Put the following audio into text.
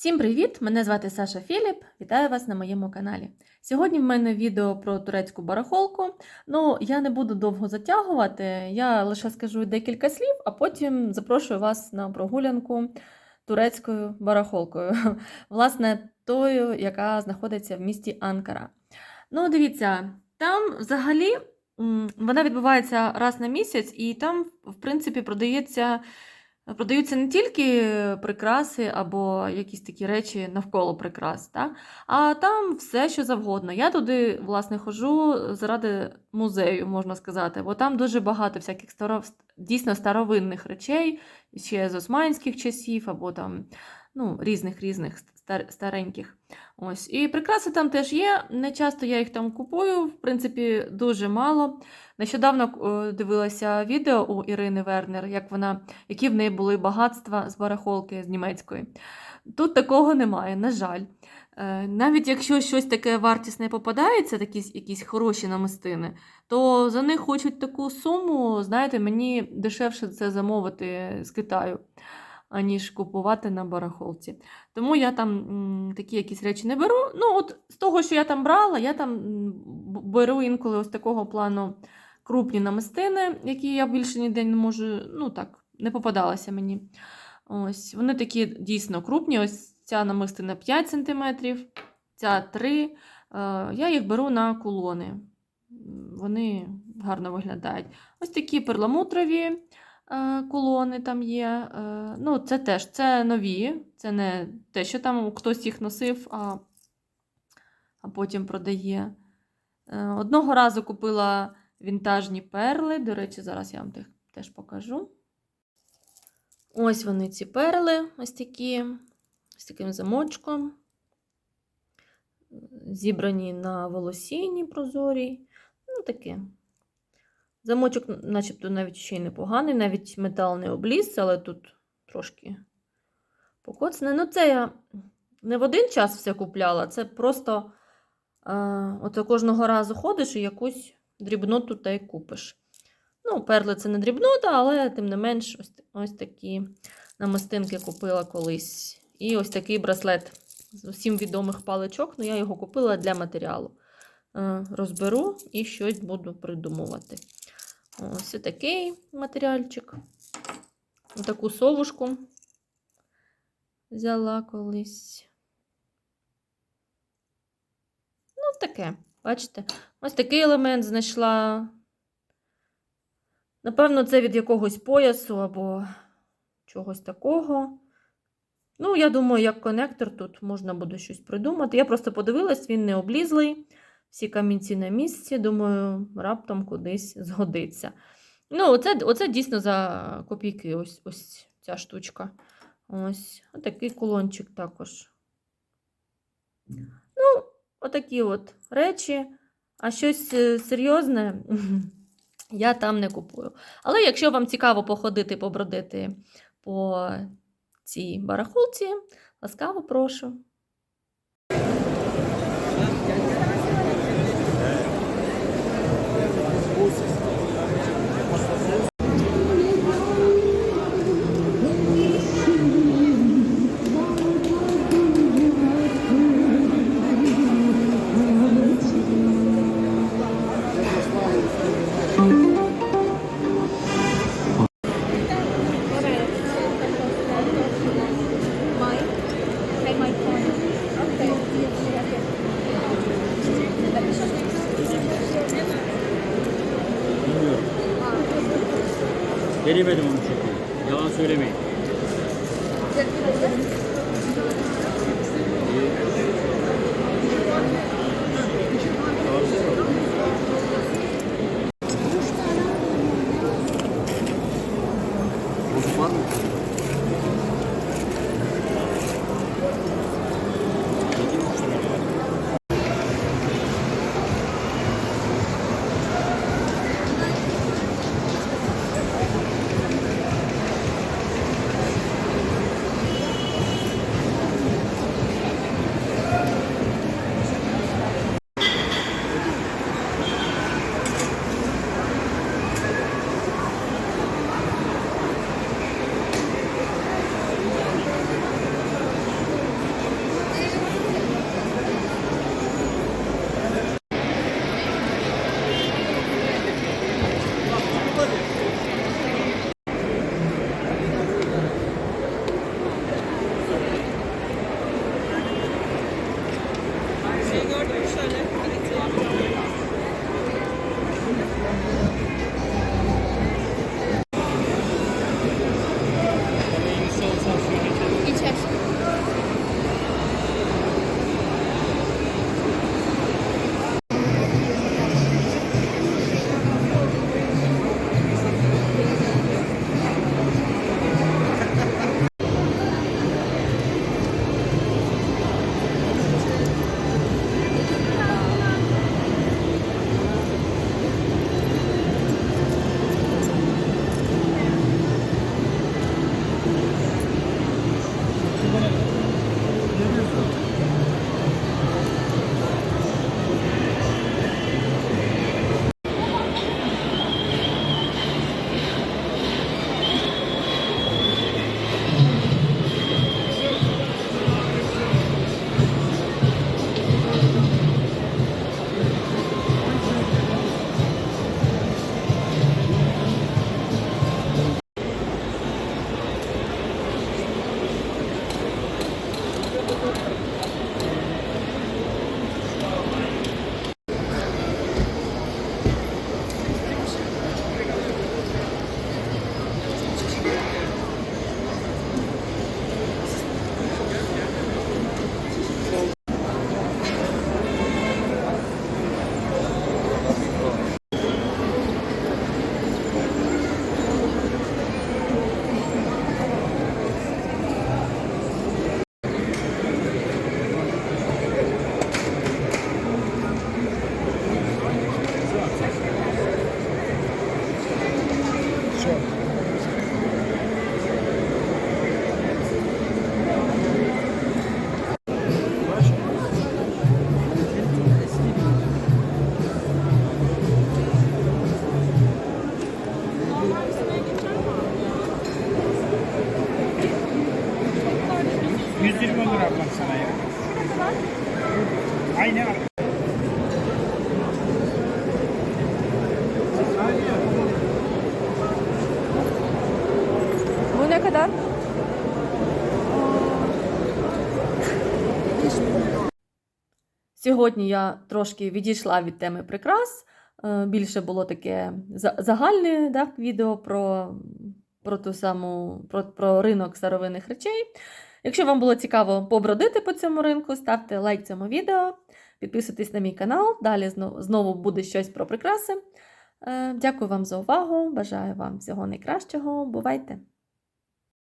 Всім привіт! Мене звати Саша Філіп. Вітаю вас на моєму каналі. Сьогодні в мене відео про турецьку барахолку. Ну, я не буду довго затягувати, я лише скажу декілька слів, а потім запрошую вас на прогулянку турецькою барахолкою. Власне, тою, яка знаходиться в місті Анкара. Ну, дивіться, там взагалі вона відбувається раз на місяць, і там, в принципі, продається. Продаються не тільки прикраси або якісь такі речі навколо прикрас, так? а там все, що завгодно. Я туди, власне, ходжу заради музею, можна сказати, бо там дуже багато всяких старо... дійсно старовинних речей, ще з османських часів, або там ну, різних різних стар... стареньких. Ось. І прикраси там теж є. Не часто я їх там купую, в принципі, дуже мало. Нещодавно е, дивилася відео у Ірини Вернер, як вона, які в неї були багатства з барахолки з німецької. Тут такого немає, на жаль. Е, Навіть якщо щось таке вартісне попадається, такі якісь хороші намистини, то за них хочуть таку суму, знаєте, мені дешевше це замовити з Китаю, аніж купувати на барахолці. Тому я там такі якісь речі не беру. Ну, от з того, що я там брала, я там беру інколи ось такого плану крупні намистини, які я більше ніде не можу, ну так, не попадалися мені. Ось, вони такі дійсно крупні. Ось ця намистина 5 см, ця 3 Е, Я їх беру на кулони. Вони гарно виглядають. Ось такі перламутрові е, кулони там є. Е, Ну, це теж це нові, це не те, що там хтось їх носив, а, а потім продає. Е, Одного разу купила вінтажні перли. До речі, зараз я вам тих теж покажу. Ось вони ці перли, ось такі, з таким замочком. Зібрані на волосіні прозорій. Ну, таке. Замочок, начебто, навіть ще й непоганий, навіть метал не обліз, але тут трошки покоцане. Ну, це я не в один час все купляла, це просто е, от кожного разу ходиш і якусь дрібноту та й купиш. Ну, перли це не дрібнота, але тим не менш, ось, ось такі намистинки купила колись. І ось такий браслет з усім відомих паличок, ну я його купила для матеріалу. Е, Розберу і щось буду придумувати. Ось такий матеріальчик. Таку совушку взяла колись. Ну, таке, бачите? Ось такий елемент знайшла. Напевно, це від якогось поясу або чогось такого. Ну, я думаю, як конектор тут можна буде щось придумати. Я просто подивилась, він не облізлий. Всі камінці на місці, думаю, раптом кудись згодиться. Ну, оце, оце дійсно за копійки, ось ось ця штучка. Ось отакий кулончик також. Ну, отакі от речі. А щось е, серйозне я там не купую. Але якщо вам цікаво походити, побродити по цій барахолці, ласкаво прошу. Denemedim onu çünkü. Yalan söylemeyin. 120 lira ablam sana ya. Aynı. Bu ne kadar? Сьогодні я трошки відійшла від теми прикрас. Е, Більше було таке загальне да, відео про, про ту саму про, про ринок старовинних речей. Якщо вам було цікаво побродити по цьому ринку, ставте лайк цьому відео, підписуйтесь на мій канал. Далі знову, буде щось про прикраси. Е, Дякую вам за увагу. Бажаю вам всього найкращого. Бувайте!